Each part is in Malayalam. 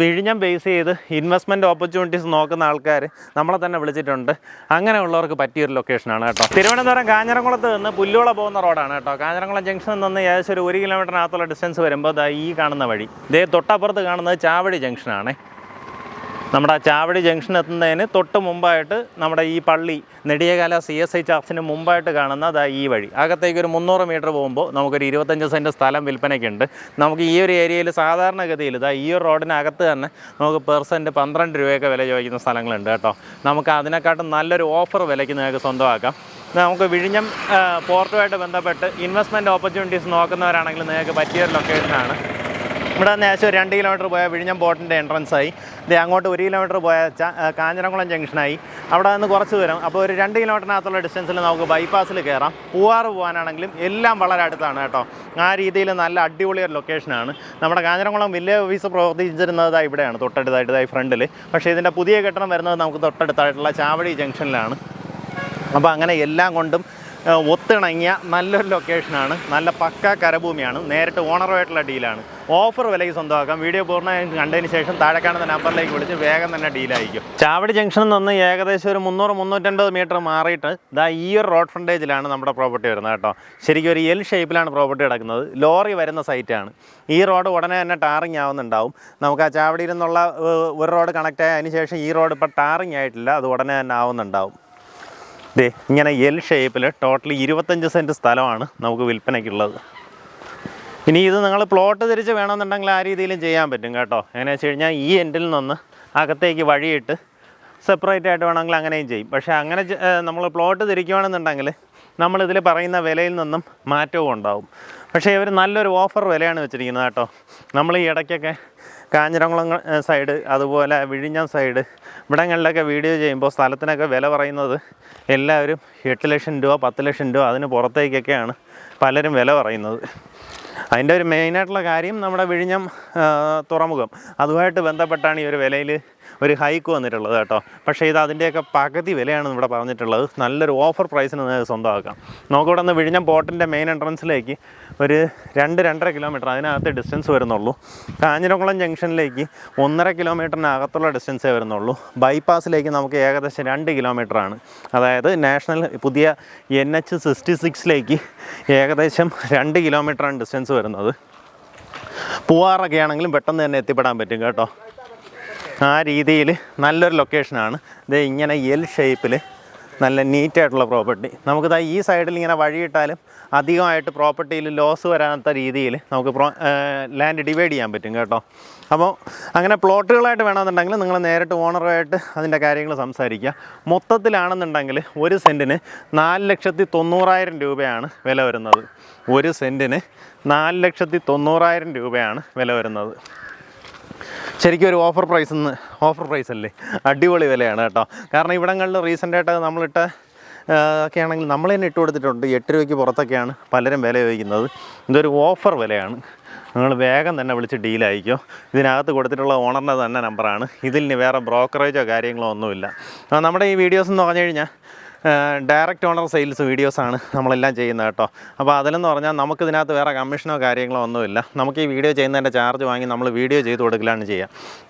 വിഴിഞ്ഞം ബേസ് ചെയ്ത് ഇൻവെസ്റ്റ്മെന്റ് ഓപ്പർച്യൂണിറ്റീസ് നോക്കുന്ന ആൾക്കാർ നമ്മളെ തന്നെ വിളിച്ചിട്ടുണ്ട്. അങ്ങനെയുള്ളവർക്ക് പറ്റിയൊരു ലൊക്കേഷനാണ് കേട്ടോ. തിരുവനന്തപുരം കാഞ്ഞിരംകുളത്ത് നിന്ന് പുല്ലുവള പോകുന്ന റോഡാണ് കേട്ടോ. കാഞ്ഞിരംകുളം ജംഗ്ഷനിൽ നിന്ന് ഏകദേശം ഒരു ഒരു കിലോമീറ്ററിനകത്തുള്ള ഡിസ്റ്റൻസ് വരുമ്പോൾ ഈ കാണുന്ന വഴി. ഇതേ തൊട്ടപ്പുറത്ത് കാണുന്നത് ചാവടി ജംഗ്ഷനാണ് നമ്മുടെ ചാവടി ജംഗ്ഷൻ എത്തുന്നതിന് തൊട്ട് മുമ്പായിട്ട് നമ്മുടെ ഈ പള്ളി നെടിയകാല സി എസ് ഐ ചർച്ചിന് മുമ്പായിട്ട് കാണുന്ന അതാ ഈ വഴി. അകത്തേക്ക് ഒരു മുന്നൂറ് മീറ്റർ പോകുമ്പോൾ നമുക്കൊരു ഇരുപത്തഞ്ച് സെന്റ് സ്ഥലം വിൽപ്പനയ്ക്കുണ്ട്. നമുക്ക് ഈ ഒരു ഏരിയയിൽ സാധാരണഗതിയിൽ ഇതാ ഈ ഒരു റോഡിനകത്ത് തന്നെ നമുക്ക് പെർസെന്റ് പന്ത്രണ്ട് രൂപയൊക്കെ വില ചോദിക്കുന്ന സ്ഥലങ്ങളുണ്ട് കേട്ടോ. നമുക്ക് അതിനെക്കാട്ടും നല്ലൊരു ഓഫർ വിലയ്ക്ക് നിങ്ങൾക്ക് സ്വന്തമാക്കാം. നമുക്ക് വിഴിഞ്ഞം പോർട്ടുമായിട്ട് ബന്ധപ്പെട്ട് ഇൻവെസ്റ്റ്മെന്റ് ഓപ്പർച്യൂണിറ്റീസ് നോക്കുന്നവരാണെങ്കിൽ നിങ്ങൾക്ക് പറ്റിയൊരു ലൊക്കേഷനാണ് ഇവിടെ നിന്ന് ഏകദേശം രണ്ട് കിലോമീറ്റർ പോയാൽ വിഴിഞ്ഞം എൻട്രൻസ് ആയി. ഇത് അങ്ങോട്ട് ഒരു കിലോമീറ്റർ പോയാൽ കാഞ്ഞിരംകുളം ജംഗ്ഷനായി അവിടെ നിന്ന് കുറച്ച് ദൂരം. അപ്പോൾ ഒരു രണ്ട് കിലോമീറ്ററിനകത്തുള്ള ഡിസ്റ്റൻസിൽ നമുക്ക് ബൈപ്പാസിൽ കയറാം പൂവാറ് പോകാനാണെങ്കിലും എല്ലാം വളരെ അടുത്താണ് കേട്ടോ. ആ രീതിയിൽ നല്ല അടിപൊളി ഒരു ലൊക്കേഷനാണ് നമ്മുടെ കാഞ്ഞിരംകുളം വില്ലേജ് ഓഫീസ് പ്രവർത്തിച്ചിരുന്നത് ദാ ഇവിടെയാണ് തൊട്ടടുത്തായിട്ട് ഫ്രണ്ടിൽ പക്ഷേ ഇതിന്റെ പുതിയ കെട്ടിടം വരുന്നത് നമുക്ക് തൊട്ടടുത്തായിട്ടുള്ള ചാവടി ജംഗ്ഷനിലാണ് അപ്പോൾ അങ്ങനെ എല്ലാം കൊണ്ടും ഒത്തിണങ്ങിയ നല്ലൊരു ലൊക്കേഷനാണ് നല്ല പക്ക കരഭൂമിയാണ്. നേരിട്ട് ഓണറുമായിട്ടുള്ള ഡീലാണ് ഓഫർ വിലയ്ക്ക് സ്വന്തമാക്കാം. വീഡിയോ പൂർണമായും കണ്ടതിന് ശേഷം താഴെ കാണുന്ന നമ്പറിലേക്ക് വിളിച്ച് വേഗം തന്നെ ഡീലായിരിക്കും ചാവടി ജംഗ്ഷനിൽ നിന്ന് ഏകദേശം ഒരു മുന്നൂറ് മുന്നൂറ്റൻപത് മീറ്റർ മാറിയിട്ട് ഇതാ ഈ ഒരു റോഡ് ഫ്രണ്ടേജിലാണ് നമ്മുടെ പ്രോപ്പർട്ടി വരുന്നത് കേട്ടോ. ശരിക്കും ഒരു എൽ ഷേപ്പിലാണ് പ്രോപ്പർട്ടി കിടക്കുന്നത്. ലോറി വരുന്ന സൈറ്റാണ് ഈ റോഡ് ഉടനെ തന്നെ ടാറിങ് ആവുന്നുണ്ടാവും. നമുക്ക് ആ ചാവടിയിൽ നിന്നുള്ള ഒരു റോഡ് കണക്റ്റ് ആയ അതിന് ശേഷം ഈ റോഡ് ഇപ്പോൾ ടാറിങ് ആയിട്ടില്ല. അത് ഉടനെ തന്നെ ആവുന്നുണ്ടാവും. ദേ ഇങ്ങനെ എൽ ഷേപ്പിൽ ടോട്ടലി ഇരുപത്തഞ്ച് സെന്റ് സ്ഥലമാണ് നമുക്ക് വിൽപ്പനയ്ക്കുള്ളത്. ഇനി ഇത് നിങ്ങൾ പ്ലോട്ട് തിരിച്ച് വേണമെന്നുണ്ടെങ്കിൽ ആ രീതിയിലും ചെയ്യാൻ പറ്റും കേട്ടോ. എങ്ങനെയാണെന്ന് വെച്ച് കഴിഞ്ഞാൽ ഈ എൻഡിൽ നിന്ന് അകത്തേക്ക് വഴിയിട്ട് സെപ്പറേറ്റ് ആയിട്ട് വേണമെങ്കിൽ അങ്ങനെയും ചെയ്യും. പക്ഷേ അങ്ങനെ നമ്മൾ പ്ലോട്ട് തിരിക്കുകയാണെന്നുണ്ടെങ്കിൽ നമ്മളിതിൽ പറയുന്ന വിലയിൽ നിന്നും മാറ്റവും ഉണ്ടാവും. പക്ഷേ ഇവർ നല്ലൊരു ഓഫർ വിലയാണ് വെച്ചിരിക്കുന്നത് കേട്ടോ. നമ്മൾ ഈ ഇടയ്ക്കൊക്കെ കാഞ്ഞിരംകുളം സൈഡ് അതുപോലെ വിഴിഞ്ഞം സൈഡ് ഇവിടങ്ങളിലൊക്കെ വീഡിയോ ചെയ്യുമ്പോൾ സ്ഥലത്തിനൊക്കെ വില പറയുന്നത് എല്ലാവരും എട്ട് ലക്ഷം രൂപ പത്ത് ലക്ഷം രൂപ അതിന് പുറത്തേക്കൊക്കെയാണ് പലരും വില പറയുന്നത്. അതിന്റെ ഒരു മെയിനായിട്ടുള്ള കാര്യം നമ്മുടെ വിഴിഞ്ഞം തുറമുഖം. അതുമായിട്ട് ബന്ധപ്പെട്ടാണ് ഈ ഒരു വിലയിൽ ഒരു ഹൈക്ക് വന്നിട്ടുള്ളത് കേട്ടോ. പക്ഷേ ഇത് അതിന്റെയൊക്കെ പകുതി വിലയാണ് ഇവിടെ പറഞ്ഞിട്ടുള്ളത്. നല്ലൊരു ഓഫർ പ്രൈസിന് നിങ്ങൾക്ക് സ്വന്തമാക്കാം. നോക്കിവിടെ നിന്ന് വിഴിഞ്ഞം പോർട്ടിന്റെ മെയിൻ എൻട്രൻസിലേക്ക് ഒരു രണ്ട് രണ്ടര കിലോമീറ്റർ അതിനകത്ത് ഡിസ്റ്റൻസ് വരുന്നുള്ളൂ. കാഞ്ഞിരംകുളം ജംഗ്ഷനിലേക്ക് ഒന്നര കിലോമീറ്ററിനകത്തുള്ള ഡിസ്റ്റൻസേ വരുന്നുള്ളൂ. ബൈപ്പാസിലേക്ക് നമുക്ക് ഏകദേശം രണ്ട് കിലോമീറ്ററാണ് അതായത് നാഷണൽ പുതിയ എൻ എച്ച് സിക്സ്റ്റി സിക്സിലേക്ക് ഏകദേശം രണ്ട് കിലോമീറ്ററാണ് ഡിസ്റ്റൻസ് വരുന്നത്. പൂവാറൊക്കെ ആണെങ്കിലും പെട്ടെന്ന് തന്നെ എത്തിപ്പെടാൻ പറ്റും കേട്ടോ. ആ രീതിയിൽ നല്ലൊരു ലൊക്കേഷനാണ് ഇത് ഇങ്ങനെ എൽ ഷേപ്പിൽ നല്ല നീറ്റായിട്ടുള്ള പ്രോപ്പർട്ടി നമുക്കിതാ ഈ സൈഡിൽ ഇങ്ങനെ വഴിയിട്ടാലും അധികമായിട്ട് പ്രോപ്പർട്ടിയിൽ ലോസ് വരാത്ത രീതിയിൽ നമുക്ക് ലാൻഡ് ഡിവൈഡ് ചെയ്യാൻ പറ്റും കേട്ടോ. അപ്പോൾ അങ്ങനെ പ്ലോട്ടുകളായിട്ട് വേണമെന്നുണ്ടെങ്കിൽ നിങ്ങൾ നേരിട്ട് ഓണറുമായിട്ട് അതിന്റെ കാര്യങ്ങൾ സംസാരിക്കുക. മൊത്തത്തിലാണെന്നുണ്ടെങ്കിൽ ഒരു സെന്റിന് നാല് ലക്ഷത്തി തൊണ്ണൂറായിരം രൂപയാണ് വില വരുന്നത്. ഒരു സെന്റിന് നാല് ലക്ഷത്തി തൊണ്ണൂറായിരം രൂപയാണ് വില വരുന്നത്. ശരിക്കും ഒരു ഓഫർ പ്രൈസ് എന്ന് ഓഫർ പ്രൈസ് അല്ലേ? അടിപൊളി വിലയാണ് കേട്ടോ. കാരണം ഇവിടങ്ങളിൽ റീസെന്റായിട്ട് നമ്മളിട്ട് ഒക്കെ ആണെങ്കിൽ നമ്മൾ തന്നെ ഇട്ട് കൊടുത്തിട്ടുണ്ട്. എട്ട് രൂപയ്ക്ക് പുറത്തൊക്കെയാണ് പലരും വില ചോദിക്കുന്നത്. ഇതൊരു ഓഫർ വിലയാണ്. നിങ്ങൾ വേഗം തന്നെ വിളിച്ച് ഡീലായിക്കോ ഇതിനകത്ത് കൊടുത്തിട്ടുള്ള ഓണറിന്റെ തന്നെ നമ്പറാണ് ഇതിൽ വേറെ ബ്രോക്കറേജോ കാര്യങ്ങളോ ഒന്നുമില്ല. നമ്മുടെ ഈ വീഡിയോസ് എന്ന് പറഞ്ഞു കഴിഞ്ഞാൽ ഡയറക്റ്റ് ഓണർ സെയിൽസ് വീഡിയോസാണ് നമ്മളെല്ലാം ചെയ്യുന്നത് കേട്ടോ. അപ്പോൾ അതിലെന്ന് പറഞ്ഞാൽ നമുക്കിതിനകത്ത് വേറെ കമ്മീഷനോ കാര്യങ്ങളോ ഒന്നുമില്ല. നമുക്ക് ഈ വീഡിയോ ചെയ്യുന്നതിന്റെ ചാർജ് വാങ്ങി നമ്മൾ വീഡിയോ ചെയ്ത് കൊടുക്കലാണ് ചെയ്യുക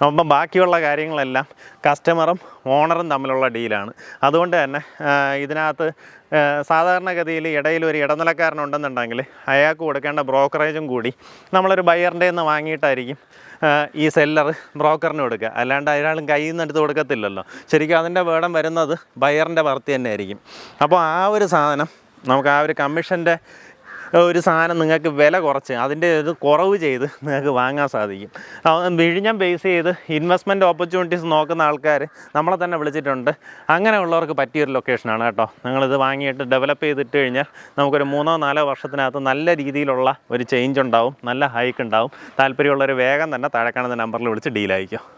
അപ്പം ബാക്കിയുള്ള കാര്യങ്ങളെല്ലാം കസ്റ്റമറും ഓണറും തമ്മിലുള്ള ഡീലാണ് അതുകൊണ്ട് തന്നെ ഇതിനകത്ത് സാധാരണഗതിയിൽ ഇടയിൽ ഒരു ഇടനിലക്കാരനുണ്ടെന്നുണ്ടെങ്കിൽ അയാൾക്ക് കൊടുക്കേണ്ട ബ്രോക്കറേജും കൂടി നമ്മളൊരു ബയറിന്റെ നിന്ന് വാങ്ങിയിട്ടായിരിക്കും ഈ സെല്ലർ ബ്രോക്കറിന് കൊടുക്കുക. അല്ലാണ്ട് അയാളും കയ്യിൽ നിന്ന് എടുത്ത് കൊടുക്കത്തില്ലല്ലോ. ശരിക്കും അതിന്റെ വേടം വരുന്നത് ബയറിന്റെ വർത്തി തന്നെ ആയിരിക്കും അപ്പോൾ ആ ഒരു സാധനം നമുക്ക് ആ ഒരു കമ്മീഷന്റെ ഒരു സാധനം നിങ്ങൾക്ക് വില കുറച്ച് അതിന്റെ ഇത് കുറവ് ചെയ്ത് നിങ്ങൾക്ക് വാങ്ങാൻ സാധിക്കും. വിഴിഞ്ഞം ബേസ് ചെയ്ത് ഇൻവെസ്റ്റ്മെന്റ് ഓപ്പർച്യൂണിറ്റീസ് നോക്കുന്ന ആൾക്കാർ നമ്മളെ തന്നെ വിളിച്ചിട്ടുണ്ട്. അങ്ങനെയുള്ളവർക്ക് പറ്റിയൊരു ലൊക്കേഷനാണ് കേട്ടോ. നിങ്ങളിത് വാങ്ങിയിട്ട് ഡെവലപ്പ് ചെയ്തിട്ട് കഴിഞ്ഞാൽ നമുക്കൊരു മൂന്നോ നാലോ വർഷത്തിനകത്ത് നല്ല രീതിയിലുള്ള ഒരു ചേഞ്ച് ഉണ്ടാവും. നല്ല ഹൈക്ക് ഉണ്ടാവും. താല്പര്യമുള്ളവർ വേഗം തന്നെ താഴെ കാണുന്ന നമ്പറിൽ വിളിച്ച് ഡീലായിരിക്കും